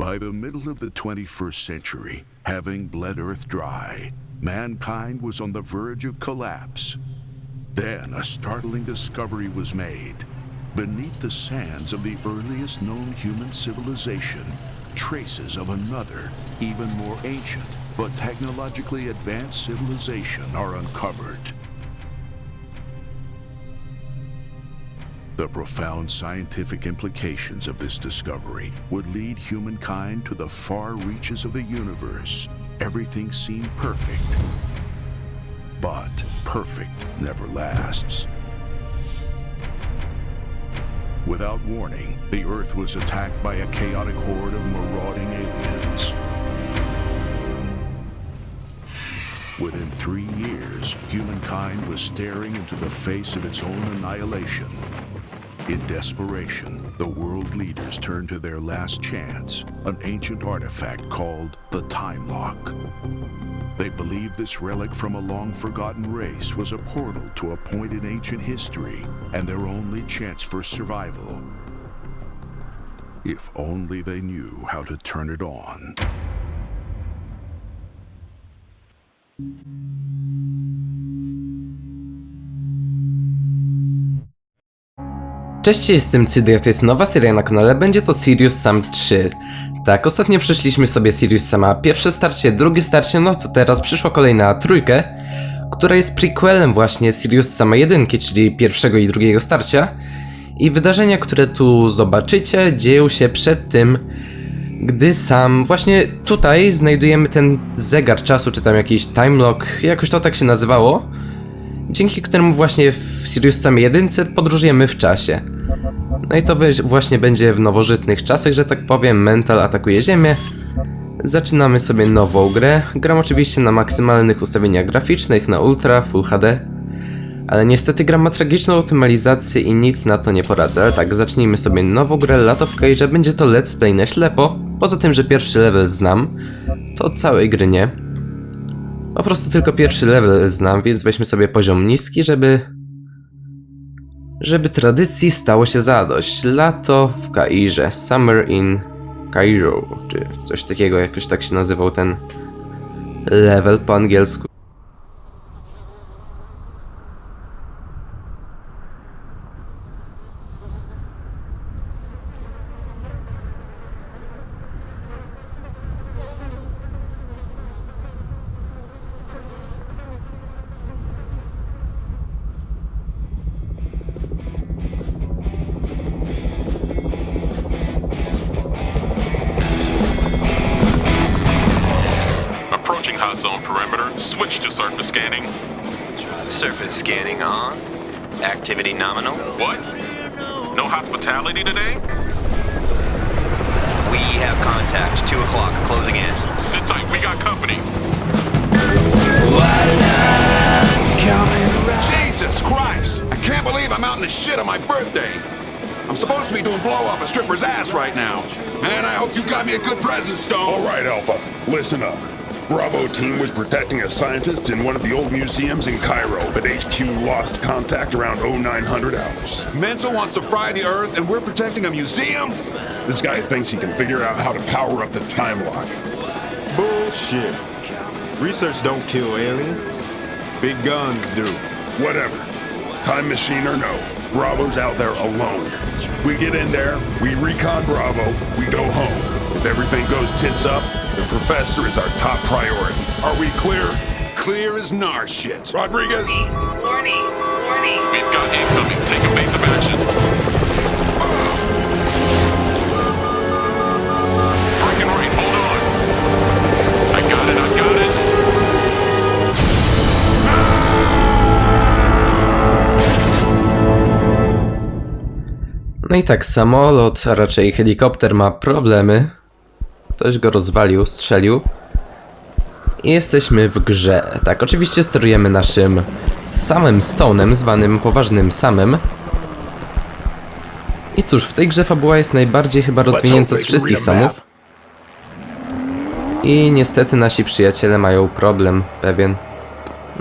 By the middle of the 21st century, having bled Earth dry, mankind was on the verge of collapse. Then a startling discovery was made. Beneath the sands of the earliest known human civilization, traces of another, even more ancient, but technologically advanced civilization are uncovered. The profound scientific implications of this discovery would lead humankind to the far reaches of the universe. Everything seemed perfect. But perfect never lasts. Without warning, the Earth was attacked by a chaotic horde of marauding aliens. Within three years, humankind was staring into the face of its own annihilation. In desperation, the world leaders turned to their last chance, an ancient artifact called the Time Lock. They believed this relic from a long forgotten race was a portal to a point in ancient history and their only chance for survival. If only they knew how to turn it on. Cześć, jestem Cydriel, to jest nowa seria na kanale, będzie to Sirius Sam 3. Tak, ostatnio przeszliśmy sobie Sirius Sama pierwsze starcie, drugie starcie, no to teraz przyszła kolejna trójkę, która jest prequelem właśnie Sirius Sama 1, czyli pierwszego i drugiego starcia. I wydarzenia, które tu zobaczycie, dzieją się przed tym, gdy sam właśnie tutaj znajdujemy ten zegar czasu, czy tam jakiś time lock, jakoś to tak się nazywało dzięki któremu właśnie w Sirius Sam 1 podróżujemy w czasie. No i to właśnie będzie w nowożytnych czasach, że tak powiem, Mental atakuje Ziemię. Zaczynamy sobie nową grę. Gram oczywiście na maksymalnych ustawieniach graficznych, na Ultra, Full HD. Ale niestety gra ma tragiczną optymalizację i nic na to nie poradzę. Ale tak, zacznijmy sobie nową grę Lot of Cage, będzie to let's play na ślepo. Poza tym, że pierwszy level znam, to całej gry nie. Po prostu tylko pierwszy level znam, więc weźmy sobie poziom niski, żeby... Żeby tradycji stało się zadość. Lato w Kairze. Summer in Cairo, czy coś takiego, jakoś tak się nazywał ten level po angielsku. Surface scanning. Surface scanning on. Activity nominal. What? No hospitality today? We have contact. 2 o'clock. Closing in. Sit tight, we got company. Jesus Christ! I can't believe I'm out in the shit on my birthday. I'm supposed to be doing blow off a stripper's ass right now. Man, I hope you got me a good present, Stone. All right, Alpha, listen up. Bravo team was protecting a scientist in one of the old museums in Cairo, but HQ lost contact around 0900 hours. Mensa wants to fry the Earth, and we're protecting a museum? This guy thinks he can figure out how to power up the time lock. Bullshit. Research don't kill aliens. Big guns do. Whatever. Time machine or no, Bravo's out there alone. We get in there, we recon Bravo, we go home. If everything goes tits up, the professor is our top priority. Are we clear? Clear as nar shit. Rodriguez? Warning, warning. We've got incoming. Take evasive action. Breaking right, hold on. I got it, I got it. No i tak, samolot, a raczej helikopter ma problemy. Ktoś go rozwalił, strzelił. I jesteśmy w grze. Tak, oczywiście sterujemy naszym samym Stone'em, zwanym poważnym samym. I cóż, w tej grze fabuła jest najbardziej chyba rozwinięta z wszystkich samów. I niestety nasi przyjaciele mają problem pewien.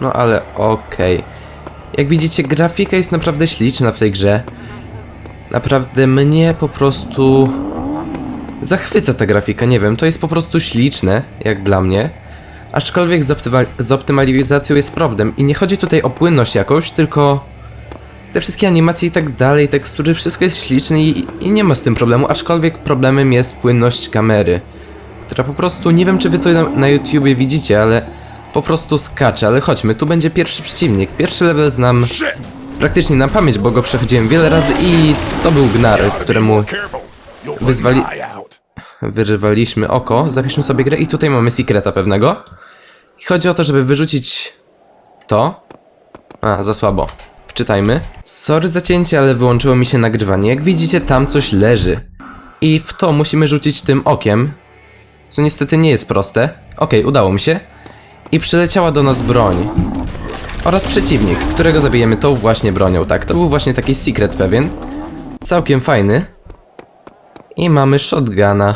No ale okej. Jak widzicie, grafika jest naprawdę śliczna w tej grze. Naprawdę mnie po prostu Zachwyca ta grafika, nie wiem, to jest po prostu śliczne, jak dla mnie. Aczkolwiek z, z optymalizacją jest problem i nie chodzi tutaj o płynność jakąś, tylko te wszystkie animacje i tak dalej, tekstury, wszystko jest śliczne i, i nie ma z tym problemu, aczkolwiek problemem jest płynność kamery, która po prostu, nie wiem czy wy to na, na YouTubie widzicie, ale po prostu skacze, ale chodźmy, tu będzie pierwszy przeciwnik, pierwszy level znam praktycznie na pamięć, bo go przechodziłem wiele razy i to był Gnar, któremu Wyzwali-. Wyrywaliśmy oko, zapiszmy sobie grę i tutaj mamy sekreta pewnego. I chodzi o to, żeby wyrzucić to. A, za słabo. Wczytajmy. Sorry za cięcie, ale wyłączyło mi się nagrywanie. Jak widzicie, tam coś leży. I w to musimy rzucić tym okiem, co niestety nie jest proste. Okej, udało mi się. I przyleciała do nas broń. Oraz przeciwnik, którego zabijemy tą właśnie bronią. Tak, to był właśnie taki secret pewien. Całkiem fajny. I mamy shotguna.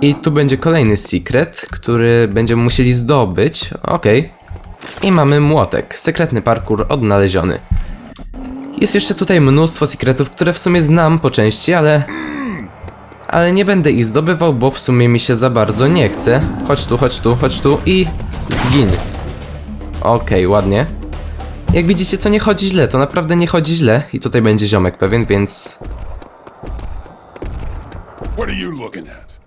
I tu będzie kolejny secret, który będziemy musieli zdobyć. Okej. I mamy młotek. Sekretny parkour odnaleziony. Jest jeszcze tutaj mnóstwo sekretów, które w sumie znam po części, ale... Ale nie będę ich zdobywał, bo w sumie mi się za bardzo nie chce. Chodź tu, chodź tu, chodź tu i... Zgin. Okej, ładnie. Jak widzicie, to nie chodzi źle, to naprawdę nie chodzi źle. I tutaj będzie ziomek pewien, więc What are you looking at?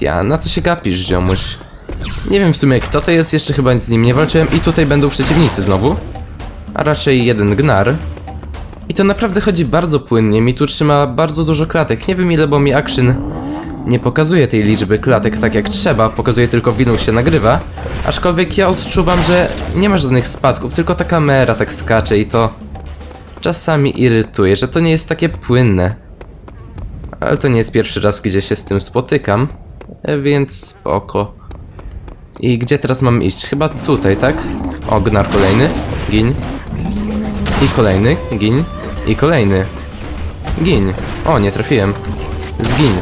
Ja, na co się gapisz, ziomuś? Nie wiem w sumie kto to jest, jeszcze chyba z nim nie walczyłem i tutaj będą przeciwnicy znowu. A raczej jeden gnar. I to naprawdę chodzi bardzo płynnie, mi tu trzyma bardzo dużo klatek. Nie wiem ile, bo mi action nie pokazuje tej liczby klatek tak jak trzeba, pokazuje tylko w się nagrywa. Aczkolwiek ja odczuwam, że nie ma żadnych spadków, tylko ta kamera tak skacze i to czasami irytuje, że to nie jest takie płynne. Ale to nie jest pierwszy raz, gdzie się z tym spotykam, więc spoko. I gdzie teraz mam iść? Chyba tutaj, tak? O, gnar kolejny. Gin. I kolejny. Gin. I kolejny. Gin. O, nie trafiłem. Zgin.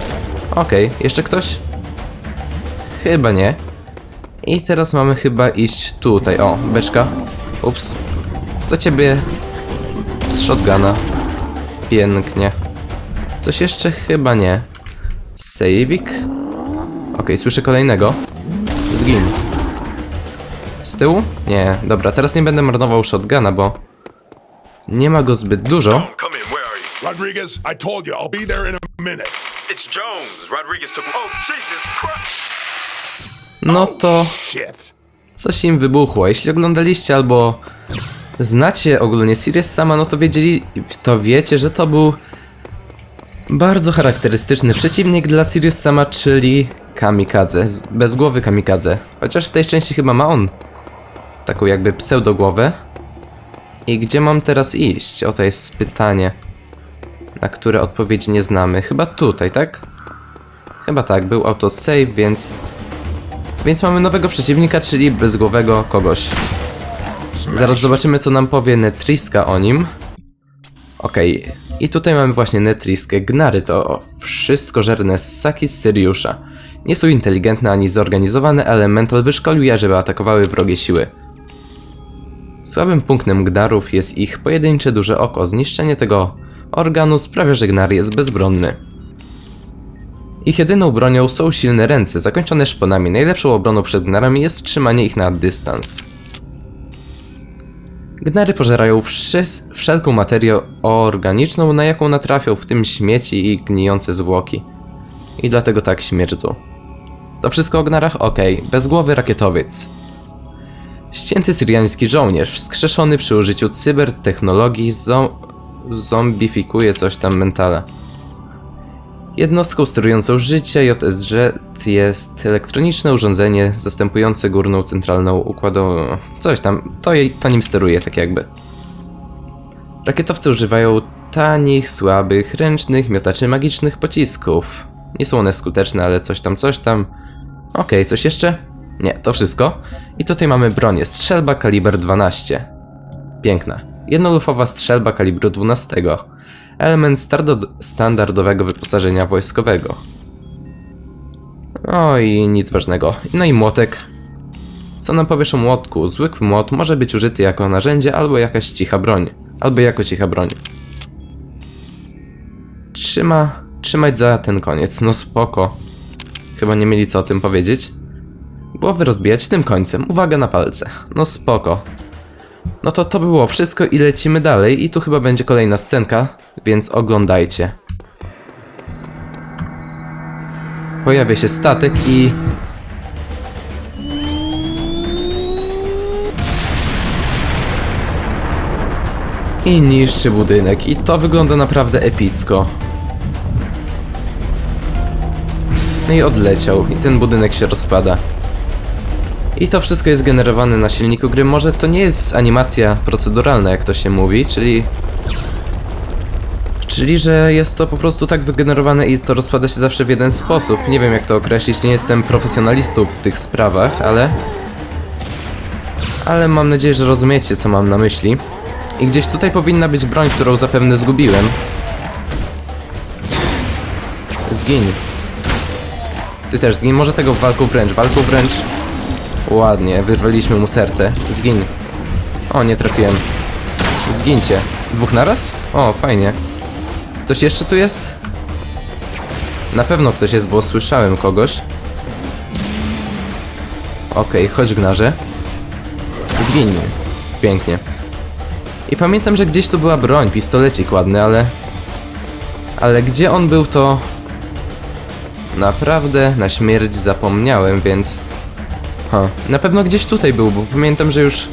Okej, jeszcze ktoś? Chyba nie. I teraz mamy chyba iść tutaj. O, beczka. Ups. Do ciebie z shotguna. Pięknie. Coś jeszcze chyba nie. Sejwik? Okej, słyszę kolejnego. Zgin. Z tyłu? Nie, dobra, teraz nie będę marnował shotguna, bo nie ma go zbyt dużo. Rodriguez, I told you I'll be there in a minute. It's Jones. Rodriguez took. Oh, Jesus Christ! No to Shit. coś im wybuchło. Jeśli oglądaliście albo znacie ogólnie Sirius sama, no to wiedzieli, to wiecie, że to był bardzo charakterystyczny przeciwnik dla Sirius sama, czyli kamikadze, bez głowy kamikadze. Chociaż w tej części chyba ma on taką jakby pseudogłowę. I gdzie mam teraz iść? O to jest pytanie, na które odpowiedzi nie znamy. Chyba tutaj, tak? Chyba tak, był autosave, więc więc mamy nowego przeciwnika, czyli bezgłowego kogoś. Zaraz zobaczymy, co nam powie Netriska o nim. Okej, i tutaj mamy właśnie Netriskę. Gnary to wszystko żerne ssaki z Syriusza. Nie są inteligentne ani zorganizowane, ale Mental wyszkolił je, żeby atakowały wrogie siły. Słabym punktem Gnarów jest ich pojedyncze duże oko. Zniszczenie tego organu sprawia, że Gnar jest bezbronny. Ich jedyną bronią są silne ręce, zakończone szponami. Najlepszą obroną przed gnarami jest trzymanie ich na dystans. Gnary pożerają wszys- wszelką materię organiczną, na jaką natrafią, w tym śmieci i gnijące zwłoki. I dlatego tak śmierdzą. To wszystko o gnarach? Okej. Bezgłowy rakietowiec. Ścięty syriański żołnierz, wskrzeszony przy użyciu cybertechnologii, zo- zombifikuje coś tam mentala. Jednostką sterującą życie JSZ jest elektroniczne urządzenie zastępujące górną centralną układową. Coś tam, to, jej, to nim steruje, tak jakby. Rakietowcy używają tanich, słabych, ręcznych miotaczy magicznych pocisków. Nie są one skuteczne, ale coś tam, coś tam. Okej, coś jeszcze? Nie, to wszystko. I tutaj mamy bronię. Strzelba kaliber 12. Piękna. Jednolufowa strzelba kalibru 12 element standardowego wyposażenia wojskowego. O i nic ważnego. No i młotek. Co nam powiesz o młotku? Zwykły młot może być użyty jako narzędzie albo jakaś cicha broń. Albo jako cicha broń. Trzyma trzymać za ten koniec. No spoko. Chyba nie mieli co o tym powiedzieć. Głowy rozbijać tym końcem. Uwaga na palce. No spoko. No to to było wszystko i lecimy dalej i tu chyba będzie kolejna scenka, więc oglądajcie. Pojawia się statek i... I niszczy budynek i to wygląda naprawdę epicko. No i odleciał i ten budynek się rozpada. I to wszystko jest generowane na silniku gry. Może to nie jest animacja proceduralna, jak to się mówi, czyli. Czyli, że jest to po prostu tak wygenerowane i to rozpada się zawsze w jeden sposób. Nie wiem, jak to określić, nie jestem profesjonalistą w tych sprawach, ale. Ale mam nadzieję, że rozumiecie, co mam na myśli. I gdzieś tutaj powinna być broń, którą zapewne zgubiłem. Zgiń. Ty też zgiń, może tego walką wręcz, walką wręcz. Ładnie, wyrwaliśmy mu serce. Zgiń. O, nie trafiłem. Zgincie. Dwóch naraz? O, fajnie. Ktoś jeszcze tu jest? Na pewno ktoś jest, bo słyszałem kogoś. Okej, chodź gnarze. Zgiń. Pięknie. I pamiętam, że gdzieś tu była broń, pistolecik ładny, ale... Ale gdzie on był, to... Naprawdę na śmierć zapomniałem, więc... Ha, na pewno gdzieś tutaj był, bo pamiętam, że już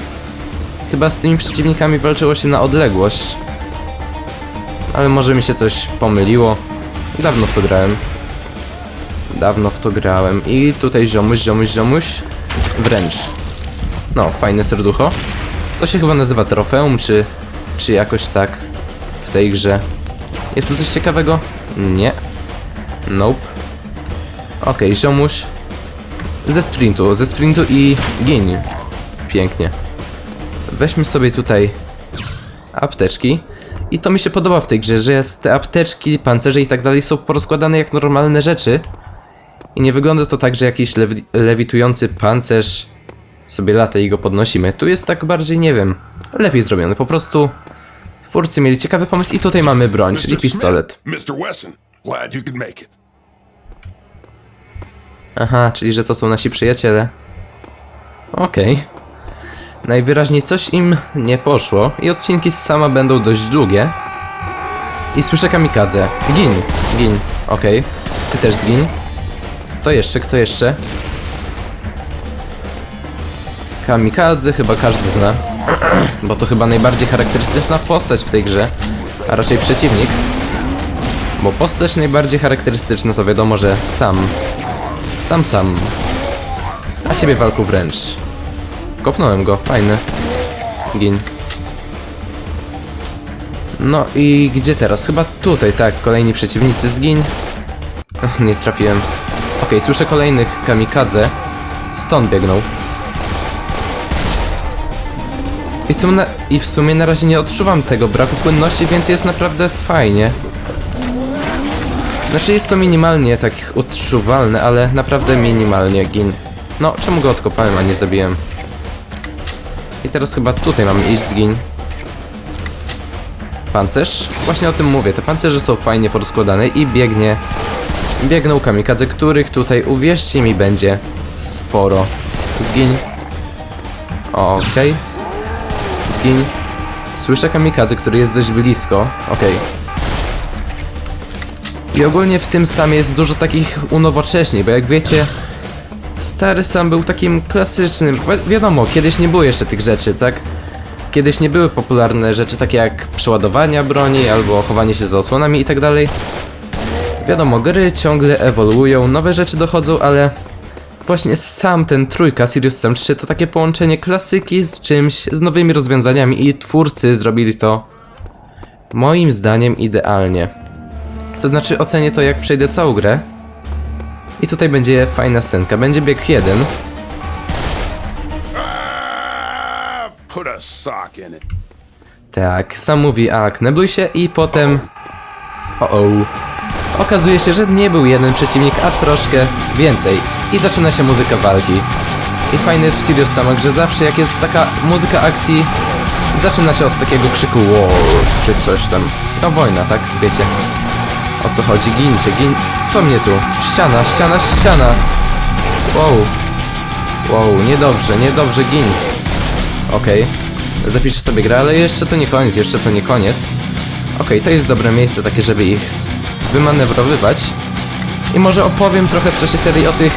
chyba z tymi przeciwnikami walczyło się na odległość. Ale może mi się coś pomyliło. Dawno w to grałem. Dawno w to grałem. I tutaj ziomuś, ziomuś, ziomuś. Wręcz. No, fajne serducho. To się chyba nazywa trofeum, czy, czy jakoś tak w tej grze. Jest tu coś ciekawego? Nie. Nope. Okej, ziomuś. Ze sprintu, ze sprintu i gin. Pięknie. Weźmy sobie tutaj apteczki. I to mi się podoba w tej grze, że jest te apteczki, pancerze i tak dalej są porozkładane jak normalne rzeczy. I nie wygląda to tak, że jakiś lewi lewitujący pancerz sobie lata i go podnosimy. Tu jest tak bardziej, nie wiem, lepiej zrobione. Po prostu twórcy mieli ciekawy pomysł i tutaj mamy broń, czyli pistolet. Mr. Wesson, glad you could make it. Aha, czyli że to są nasi przyjaciele. Okej. Najwyraźniej coś im nie poszło i odcinki z sama będą dość długie. I słyszę kamikadze. Gin, gin. Okej. Ty też zgin. Kto jeszcze, kto jeszcze? Kamikadze chyba każdy zna. Bo to chyba najbardziej charakterystyczna postać w tej grze. A raczej przeciwnik. Bo postać najbardziej charakterystyczna to wiadomo, że sam sam, sam. A ciebie walku wręcz. Kopnąłem go, fajny. Gin. No i gdzie teraz? Chyba tutaj, tak. Kolejni przeciwnicy, zgin. Nie trafiłem. Okej, słyszę kolejnych kamikadze. Stąd biegną. I sumie I w sumie na razie nie odczuwam tego braku płynności, więc jest naprawdę fajnie. Znaczy jest to minimalnie tak odczuwalne, ale naprawdę minimalnie gin. No, czemu go odkopałem, a nie zabiłem? I teraz chyba tutaj mamy iść zgin. Pancerz? Właśnie o tym mówię, te pancerze są fajnie porozkładane i biegnie... Biegną kamikadze, których tutaj, uwierzcie mi, będzie sporo. Zgiń. Okej. Zgiń. Słyszę kamikadze, który jest dość blisko. Okej. I ogólnie w tym samie jest dużo takich unowocześnień, bo jak wiecie, stary sam był takim klasycznym. Wi wiadomo, kiedyś nie było jeszcze tych rzeczy, tak? Kiedyś nie były popularne rzeczy takie jak przeładowania broni albo chowanie się za osłonami i tak. Wiadomo, gry ciągle ewoluują, nowe rzeczy dochodzą, ale właśnie sam ten trójka Sirius Sam 3 to takie połączenie klasyki z czymś, z nowymi rozwiązaniami i twórcy zrobili to moim zdaniem idealnie. To znaczy ocenię to jak przejdę całą grę. I tutaj będzie fajna scenka. Będzie bieg jeden. Tak, sam mówi a knebluj się i potem... O o. Okazuje się, że nie był jeden przeciwnik, a troszkę więcej. I zaczyna się muzyka walki. I fajne jest w Sirius Samach, że zawsze jak jest taka muzyka akcji, zaczyna się od takiego krzyku wow, czy coś tam. No wojna, tak? Wiecie. O co chodzi? Gincie, gin... Co mnie tu? Ściana, ściana, ściana! Wow. Wow, niedobrze, niedobrze, gin. Okej. Zapiszę sobie grę, ale jeszcze to nie koniec, jeszcze to nie koniec. Okej, to jest dobre miejsce takie, żeby ich wymanewrowywać. I może opowiem trochę w czasie serii o tych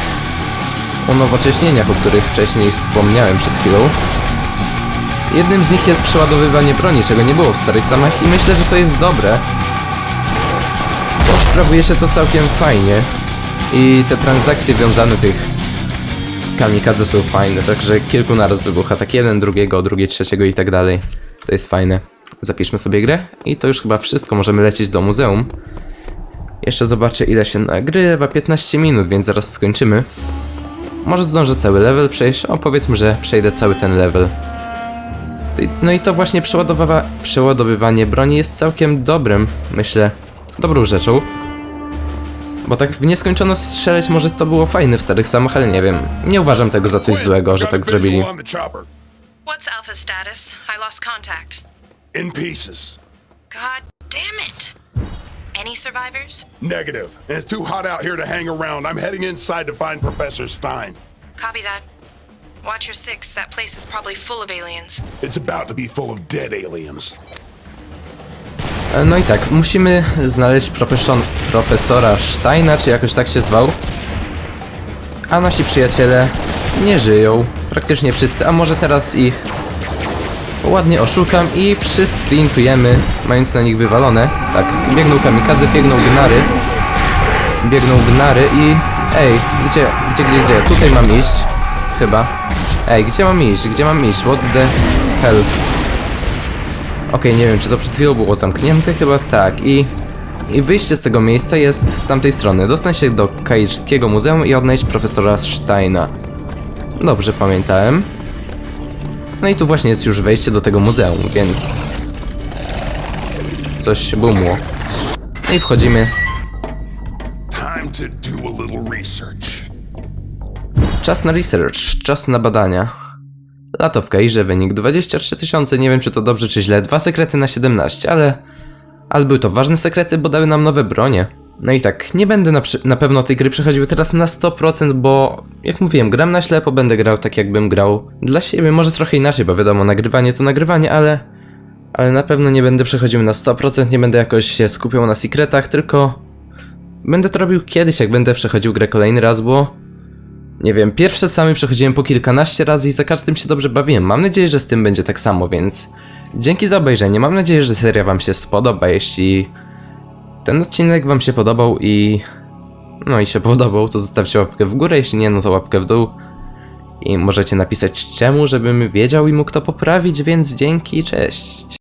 unowocześnieniach, o których wcześniej wspomniałem przed chwilą. Jednym z nich jest przeładowywanie broni, czego nie było w starych samach i myślę, że to jest dobre. Sprawuje się to całkiem fajnie. I te transakcje wiązane tych kamikadze są fajne, także kilku naraz wybucha, tak jeden, drugiego, drugi, trzeciego i tak dalej. To jest fajne. Zapiszmy sobie grę i to już chyba wszystko, możemy lecieć do muzeum. Jeszcze zobaczę ile się nagrywa, 15 minut, więc zaraz skończymy. Może zdążę cały level przejść, o powiedzmy, że przejdę cały ten level. No i to właśnie przeładowywa przeładowywanie broni jest całkiem dobrym, myślę, dobrą rzeczą. Bo tak w nieskończoność strzelać może to było fajne w starych samach, ale nie wiem. Nie uważam tego za coś złego, że tak zrobili. What's Alpha status? I lost contact. In pieces. God damn it. Any survivors? Negative. And it's too hot out here to hang around. I'm heading inside to find Professor Stein. Copy that. Watch your six. That place is probably full of aliens. It's about to be full of dead aliens. E, No i tak, musimy znaleźć profeson- profesora Steina, czy jakoś tak się zwał. A nasi przyjaciele nie żyją. Praktycznie wszyscy, a może teraz ich ładnie oszukam i przysprintujemy, mając na nich wywalone. Tak, biegną kamikadze, biegną gnary. Biegną gnary i... Ej, gdzie, gdzie, gdzie, gdzie? Tutaj mam iść. Chyba. Ej, gdzie mam iść? Gdzie mam iść? What the hell? Okej, nie wiem, czy to przed chwilą było zamknięte? Chyba tak. I, I wyjście z tego miejsca jest z tamtej strony. Dostań się do Kairskiego Muzeum i odnaleźć profesora Steina. Dobrze pamiętałem. No i tu właśnie jest już wejście do tego muzeum, więc... Coś się bumło. No i wchodzimy. Czas na research, czas na badania. Lato w Kairze, wynik 23 tysiące, nie wiem czy to dobrze czy źle, dwa sekrety na 17, ale... Ale były to ważne sekrety, bo dały nam nowe bronie. No i tak, nie będę na, na pewno tej gry przechodził teraz na 100%, bo jak mówiłem, gram na ślepo, będę grał tak jakbym grał dla siebie, może trochę inaczej, bo wiadomo, nagrywanie to nagrywanie, ale... Ale na pewno nie będę przechodził na 100%, nie będę jakoś się skupiał na sekretach, tylko... Będę to robił kiedyś, jak będę przechodził grę kolejny raz, bo... Nie wiem, pierwsze sami przechodziłem po kilkanaście razy i za każdym się dobrze bawiłem. Mam nadzieję, że z tym będzie tak samo, więc dzięki za obejrzenie. Mam nadzieję, że seria wam się spodoba. Jeśli ten odcinek wam się podobał i no i się podobał, to zostawcie łapkę w górę, jeśli nie, no to łapkę w dół. I możecie napisać czemu, żebym wiedział i mógł to poprawić, więc dzięki, cześć.